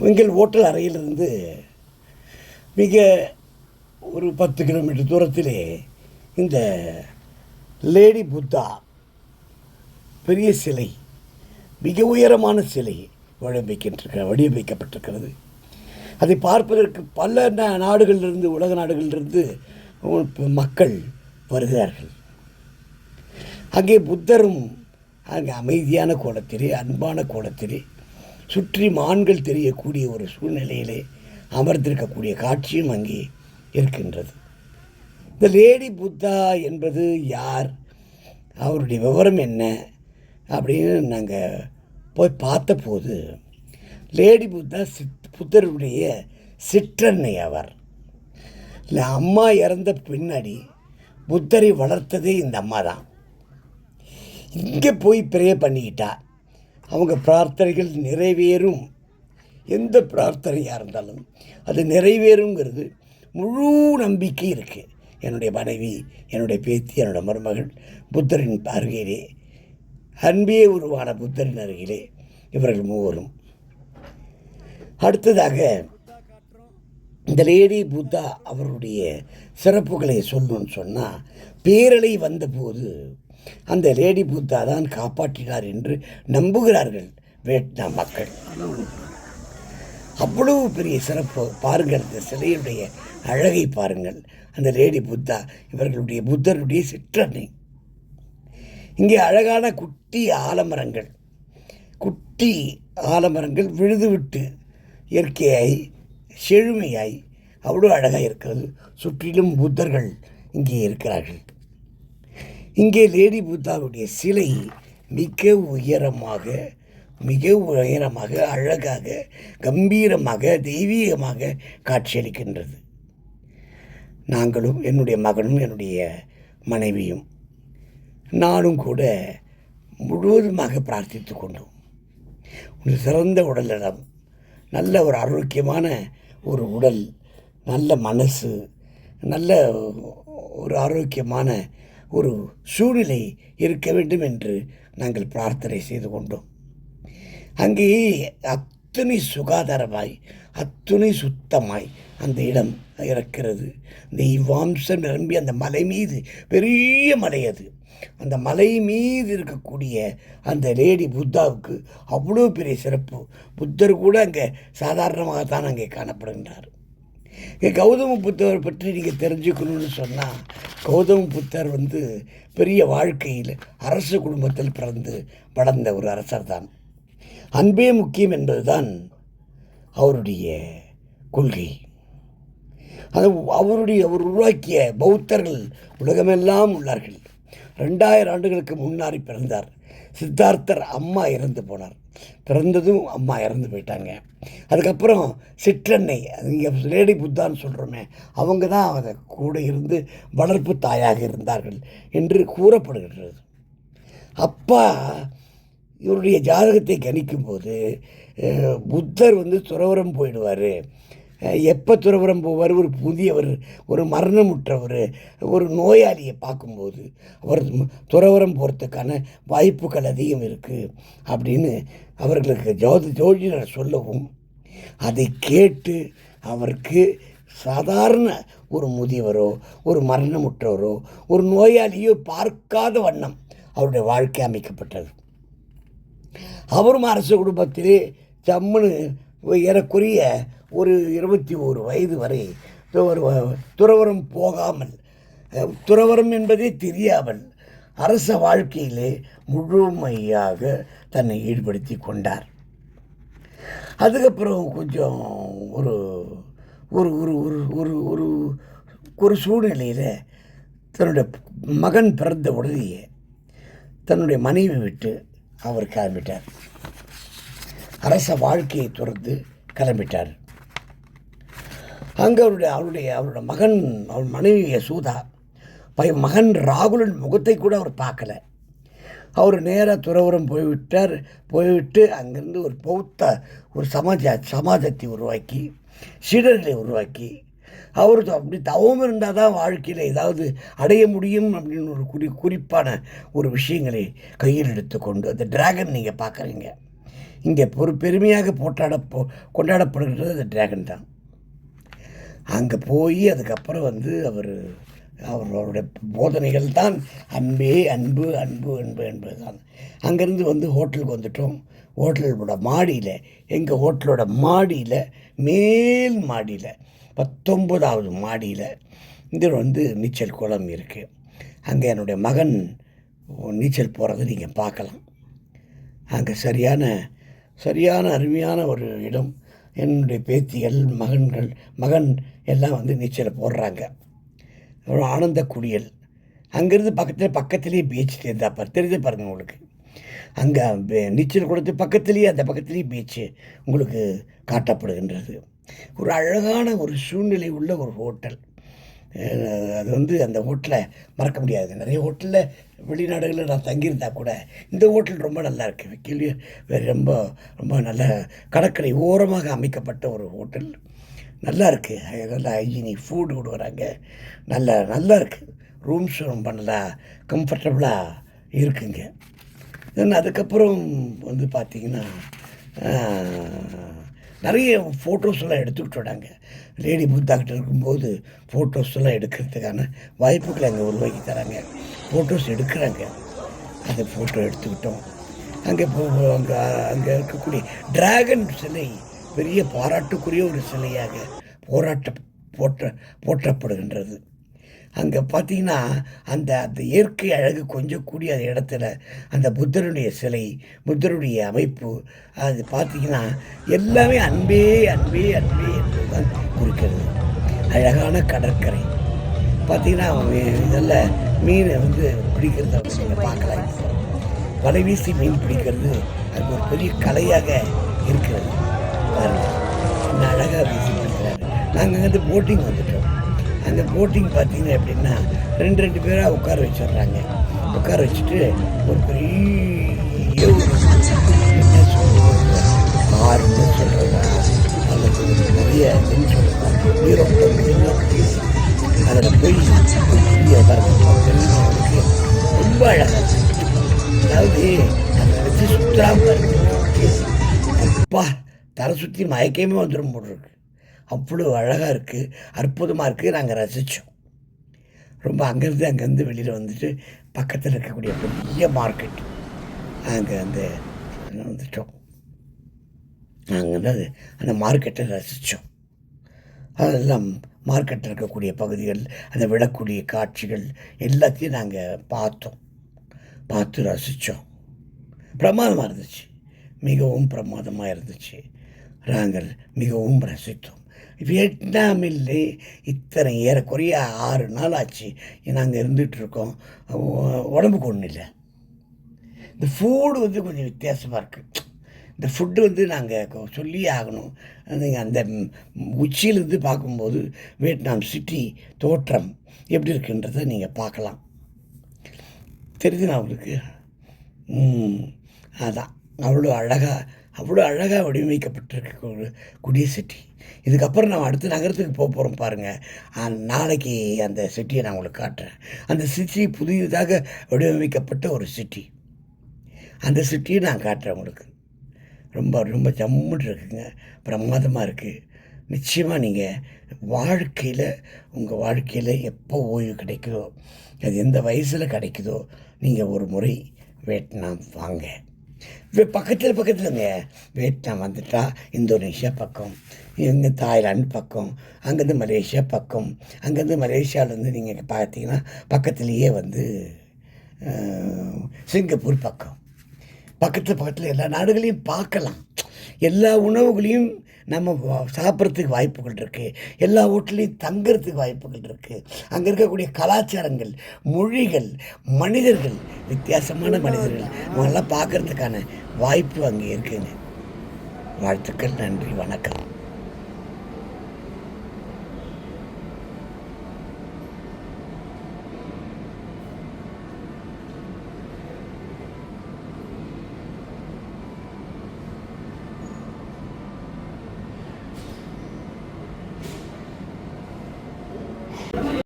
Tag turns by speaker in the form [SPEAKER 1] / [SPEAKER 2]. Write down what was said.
[SPEAKER 1] எங்கள் ஓட்டல் அறையிலிருந்து மிக ஒரு பத்து கிலோமீட்டர் தூரத்திலே இந்த லேடி புத்தா பெரிய சிலை மிக உயரமான சிலை வடிவமைக்கின்ற வடிவமைக்கப்பட்டிருக்கிறது. அதை பார்ப்பதற்கு பல நாடுகளிலிருந்து உலக நாடுகளிலிருந்து மக்கள் வருகிறார்கள். அங்கே புத்தரும் அங்கே அமைதியான கோலத்திலே அன்பான கோலத்திலே சுற்றி மான்கள் தெரியக்கூடிய ஒரு சூழ்நிலையிலே அமர்ந்திருக்கக்கூடிய காட்சியும் அங்கே இருக்கின்றது. இந்த லேடி புத்தா என்பது யார்? அவருடைய விவரம் என்ன? அப்படின்னு நாங்கள் போய் பார்த்தபோது லேடி புத்தா சித் புத்தருடைய சிற்றன்னை அவர். இல்லை அம்மா இறந்த பின்னாடி புத்தரை வளர்த்ததே இந்த அம்மா தான் இங்கே போய் ப்ரே பண்ணிக்கிட்டா. அவங்க பிரார்த்தனைகள் நிறைவேறும். எந்த பிரார்த்தனையாக இருந்தாலும் அது நிறைவேறுங்கிறது முழு நம்பிக்கை இருக்குது என்னுடைய மனைவி என்னுடைய பேத்தி என்னுடைய மருமகள் புத்தரின் அருகிலே அன்பே உருவான புத்தரின் அருகிலே இவர்கள் மூவரும். அடுத்ததாக இந்த லேடி புத்தா அவருடைய சிறப்புகளை சொல்லணும்னு சொன்னால் பேரலை வந்தபோது அந்த லேடி புத்தா தான் காப்பாற்றினார் என்று நம்புகிறார்கள் வியட்நாம் மக்கள். அவ்வளவு பெரிய சிறப்பு பாருங்கள் அந்த சிலையுடைய அழகை பாருங்கள். அந்த லேடி புத்தா இவர்களுடைய புத்தருடைய சிற்றன்னை. இங்கே அழகான குட்டி ஆலமரங்கள். குட்டி ஆலமரங்கள் விழுதுவிட்டு இயற்கையாய் செழுமையாய் அவ்வளோ அழகாக இருக்கிறது. சுற்றிலும் புத்தர்கள் இங்கே இருக்கிறார்கள். இங்கே லேடி புத்தாவுடைய சிலை மிக உயரமாக மிக உயரமாக அழகாக கம்பீரமாக தெய்வீகமாக காட்சியளிக்கின்றது. நாங்களும் என்னுடைய மகனும் என்னுடைய மனைவியும் நானும் கூட முழுவதுமாக பிரார்த்தித்து கொண்டோம். ஒரு சிறந்த உடலிடம் நல்ல ஒரு ஆரோக்கியமான ஒரு உடல் நல்ல மனசு நல்ல ஒரு ஆரோக்கியமான ஒரு சூழ்நிலை இருக்க வேண்டும் என்று நாங்கள் பிரார்த்தனை செய்து கொண்டோம். அங்கேயே அத்துணை சுகாதாரமாய் அத்துணை சுத்தமாய் அந்த இடம் இருக்கிறது தெய்வாம்சம் நிரம்பி அந்த மலை மீது பெரிய மலை அது. அந்த மலை மீது இருக்கக்கூடிய அந்த லேடி புத்தாவுக்கு அவ்வளோ பெரிய சிறப்பு. புத்தர் கூட அங்கே சாதாரணமாகத்தான் அங்கே காணப்படுகின்றார். கௌதம புத்தர் பற்றி நீங்கள் தெரிஞ்சுக்கணும்னு சொன்னால் கௌதம புத்தர் வந்து பெரிய வாழ்க்கையில் அரசு குடும்பத்தில் பிறந்து வளர்ந்த ஒரு அரசர் தான். அன்பே முக்கியம் என்பதுதான் அவருடைய கொள்கை. அது அவருடைய அவர் உருவாக்கிய பௌத்தர்கள் உலகமெல்லாம் உள்ளார்கள். ரெண்டாயிரம் ஆண்டுகளுக்கு முன்னாடி பிறந்தார். சித்தார்த்தர் அம்மா இறந்து போனார். பிறந்ததும் அம்மா இறந்து போயிட்டாங்க. அதுக்கப்புறம் சிற்றன்னை இங்கே லேடி புத்தான்னு சொல்கிறோமே அவங்க தான் அதை கூட இருந்து வளர்ப்பு தாயாக இருந்தார்கள் என்று கூறப்படுகின்றது. அப்பா இவருடைய ஜாதகத்தை கணிக்கும்போது புத்தர் வந்து துறவரம் போயிடுவார். எப்போ துறவரம் போவார் ஒரு புதியவர் ஒரு மரணமுற்றவர் ஒரு நோயாளியை பார்க்கும்போது அவர் துறவரம் போகிறதுக்கான வாய்ப்புகள் அதிகம் இருக்குது அப்படின்னு அவர்களுக்கு ஜோதி ஜோதிடர் சொல்லவும் அதை கேட்டு அவருக்கு சாதாரண ஒரு முதியவரோ ஒரு மரணமுற்றவரோ ஒரு நோயாளியோ பார்க்காத வண்ணம் அவருடைய வாழ்க்கை அமைக்கப்பட்டது. அவரும் அரச குடும்பத்திலே ஜம்முன்னு ஏறக்குறைய ஒரு இருபத்தி ஒரு வயது வரை ஒரு துறவரம் போகாமல் துறவரம் என்பதே தெரியாமல் அரச வாழ்க்கையிலே முழுமையாக தன்னை ஈடுபடுத்தி கொண்டார். அதுக்கப்புறம் கொஞ்சம் ஒரு ஒரு ஒரு ஒரு ஒரு ஒரு ஒரு சூழ்நிலையில் தன்னுடைய மகன் பிறந்த உடனேயே தன்னுடைய மனைவி விட்டு அவர் கிளம்பிட்டார். அரச வாழ்க்கையை துறந்து கிளம்பிட்டார். அங்கே அவருடைய அவருடைய அவருடைய மகன் அவர் மனைவி யசோதா பை மகன் ராகுலன் முகத்தை கூட அவர் பார்க்கல. அவர் நேராக துறவரம் போய்விட்டார். போய்விட்டு அங்கேருந்து ஒரு பௌத்த ஒரு சமாஜ சமாஜத்தை உருவாக்கி சீடர்களை உருவாக்கி அவர் அப்படி தவம் இருந்தால் தான் வாழ்க்கையில் ஏதாவது அடைய முடியும் அப்படின்னு ஒரு குறி குறிப்பான ஒரு விஷயங்களை கையில் எடுத்துக்கொண்டு அந்த டிராகன் நீங்கள் பார்க்குறீங்க. இங்கே ஒரு பெருமையாக போட்டாட போ கொண்டாடப்படுகிறது அந்த டிராகன் தான். அங்கே போய் அதுக்கப்புறம் வந்து அவர் அவர்களுடைய போதனைகள் தான் அன்பே அன்பு அன்பு அன்பு என்பது தான் அங்கேருந்து வந்து ஹோட்டலுக்கு வந்துட்டோம். ஹோட்டலோட மாடியில் எங்கள் ஹோட்டலோட மாடியில் மேல் மாடியில் பத்தொம்போதாவது மாடியில் இந்த வந்து நீச்சல் குளம் இருக்குது அங்கே என்னுடைய மகன் நீச்சல் போகிறத நீங்கள் பார்க்கலாம். அங்கே சரியான சரியான அருமையான ஒரு இடம். என்னுடைய பேத்திகள் மகன்கள் மகன் எல்லாம் வந்து நீச்சல் போடுறாங்க. ஒரு ஆனந்த குடியல். அங்கேருந்து பக்கத்தில் பக்கத்துலேயே பீச் தெரிந்தா பாரு தெரிஞ்சு பாருங்கள் உங்களுக்கு. அங்கே நீச்சல் குளத்து பக்கத்துலேயே அந்த பக்கத்துலேயே பீச்சு உங்களுக்கு காட்டப்படுகின்றது. ஒரு அழகான ஒரு சூழ்நிலை உள்ள ஒரு ஹோட்டல் அது வந்து அந்த ஹோட்டலை மறக்க முடியாது. நிறைய ஹோட்டலில் வெளிநாடுகளில் நான் தங்கியிருந்தா கூட இந்த ஹோட்டல் ரொம்ப நல்லா இருக்குது கீழே வேறு ரொம்ப ரொம்ப நல்ல கடற்கரை ஓரமாக அமைக்கப்பட்ட ஒரு ஹோட்டல். நல்லா இருக்குது நல்ல ஹைஜீனிக் ஃபுட் கொடுக்குறாங்க நல்ல நல்லா இருக்குது ரூம்ஸ் ரொம்ப நல்லா கம்ஃபர்டபுளாக இருக்குங்க தென் அதுக்கப்புறம் வந்து பார்த்திங்கன்னா நிறைய ஃபோட்டோஸ் எல்லாம் எடுத்துக்கிட்டு வராங்க. லேடி புத்தாக்கிட்ட இருக்கும்போது ஃபோட்டோஸ் எல்லாம் எடுக்கிறதுக்கான வாய்ப்புகளை அங்கே உருவாக்கி தராங்க. ஃபோட்டோஸ் எடுக்கிறாங்க. அந்த ஃபோட்டோ எடுத்துக்கிட்டோம். அங்கே போ அங்கே அங்கே இருக்கக்கூடிய டிராகன் சிலை பெரிய பாராட்டுக்குரிய ஒரு சிலையாக போராட்ட போற்ற போற்றப்படுகின்றது. அங்கே பார்த்தீங்கன்னா அந்த அந்த இயற்கை அழகு கொஞ்சம் கூடிய அந்த இடத்துல அந்த புத்தருடைய சிலை புத்தருடைய அமைப்பு அது பார்த்தீங்கன்னா எல்லாமே அன்பே அன்பே அன்பே என்பதுதான் குறிக்கிறது. அழகான கடற்கரை. பார்த்தீங்கன்னா இதில் மீன் வந்து பிடிக்கிறத நீங்கள் பார்க்கலாம் வலைவீசி மீன் பிடிக்கிறது அது ஒரு பெரிய கலையாக இருக்கிறது. அழகாக வீசி பிடிக்கிறாரு. நாங்கள் அங்கேருந்து போட்டிங் வந்துட்டோம். அந்த போட்டிங் பார்த்தீங்க அப்படின்னா ரெண்டு ரெண்டு பேராக உட்கார வச்சிடுறாங்க. உட்கார வச்சுட்டு ஒரு பெரிய என்ன சொல்றது? ஆறுன்னு சொல்கிறதா அல்லது ஒரு நிறைய என்ன சொல்கிறதா நீரோட்டம் அதில் போய் பெரிய வரதுக்கு ரொம்ப அழகாக அதாவது அதை வச்சு சுற்றுலாம இருக்கு அப்பா தலை சுற்றி மயக்கமே வந்துடும் போல் அவ்வளோ அழகாக இருக்குது அற்புதமாக இருக்குது நாங்கள் ரசித்தோம் ரொம்ப அங்கேருந்து அங்கேருந்து வெளியில் வந்துட்டு பக்கத்தில் இருக்கக்கூடிய பெரிய மார்க்கெட் அங்கே அந்த வந்துட்டோம்? நாங்கள் வந்து அது அந்த மார்க்கெட்டை ரசித்தோம் அதெல்லாம் மார்க்கெட்டில் இருக்கக்கூடிய பகுதிகள் அந்த விழக்கூடிய காட்சிகள் எல்லாத்தையும் நாங்கள் பார்த்தோம். பார்த்து ரசித்தோம் பிரமாதமாக இருந்துச்சு. மிகவும் பிரமாதமாக இருந்துச்சு. நாங்கள் மிகவும் ரசித்தோம். வியட்நாமில் இத்தனை ஏறக்குறைய ஆறு நாள் ஆச்சு நாங்கள் இருந்துகிட்ருக்கோம் உடம்புக்கு ஒன்றும் இல்லை இந்த ஃபுட் வந்து கொஞ்சம் வித்தியாசமாக இருக்குது இந்த ஃபுட்டு வந்து நாங்கள் சொல்லியே ஆகணும். நீங்கள் அந்த உச்சியிலேருந்து உச்சியிலிருந்து பார்க்கும்போது வியட்நாம் சிட்டி தோற்றம் எப்படி இருக்குன்றதை நீங்கள் பார்க்கலாம். தெரியுதுண்ணா உங்களுக்கு? அதான். அவ்வளோ அழகாக அவ்வளோ அழகாக வடிவமைக்கப்பட்டிருக்க ஒரு குடிய சிட்டி. இதுக்கப்புறம் நம்ம அடுத்த நகரத்துக்கு போக போகிறோம் பாருங்கள் நாளைக்கு அந்த சிட்டியை நான் உங்களுக்கு காட்டுறேன். அந்த சிட்டி புதியதாக வடிவமைக்கப்பட்ட ஒரு சிட்டி. அந்த சிட்டியை நான் காட்டுறேன் உங்களுக்கு. ரொம்ப ரொம்ப ஜம்முன்னு இருக்குங்க. பிரமாதமாக இருக்குது நிச்சயமாக நீங்கள் வாழ்க்கையில் உங்கள் வாழ்க்கையில் எப்போ ஓய்வு கிடைக்குதோ அது எந்த வயசில் கிடைக்குதோ நீங்கள் ஒரு முறை வியட்நாம் வாங்க. வே- பக்கத்தில் பக்கத்துலங்க வியட்நாம் வந்துட்டா இந்தோனேஷியா பக்கம். இங்கே தாய்லாந்து பக்கம். அங்கேருந்து மலேசியா பக்கம். அங்கேருந்து மலேசியாவிலேருந்து நீங்கள் பார்த்தீங்கன்னா பக்கத்துலேயே வந்து சிங்கப்பூர் பக்கம். பக்கத்தில் பக்கத்தில் எல்லா நாடுகளையும் பார்க்கலாம். எல்லா உணவுகளையும் நம்ம சாப்பிட்றதுக்கு வாய்ப்புகள் இருக்குது எல்லா வீட்லேயும் தங்குறதுக்கு வாய்ப்புகள் இருக்குது அங்கே இருக்கக்கூடிய கலாச்சாரங்கள் மொழிகள் மனிதர்கள் வித்தியாசமான மனிதர்கள். அவங்கெல்லாம் பார்க்கறதுக்கான வாய்ப்பு அங்கே இருக்குங்க. வாழ்த்துக்கள் நன்றி வணக்கம்.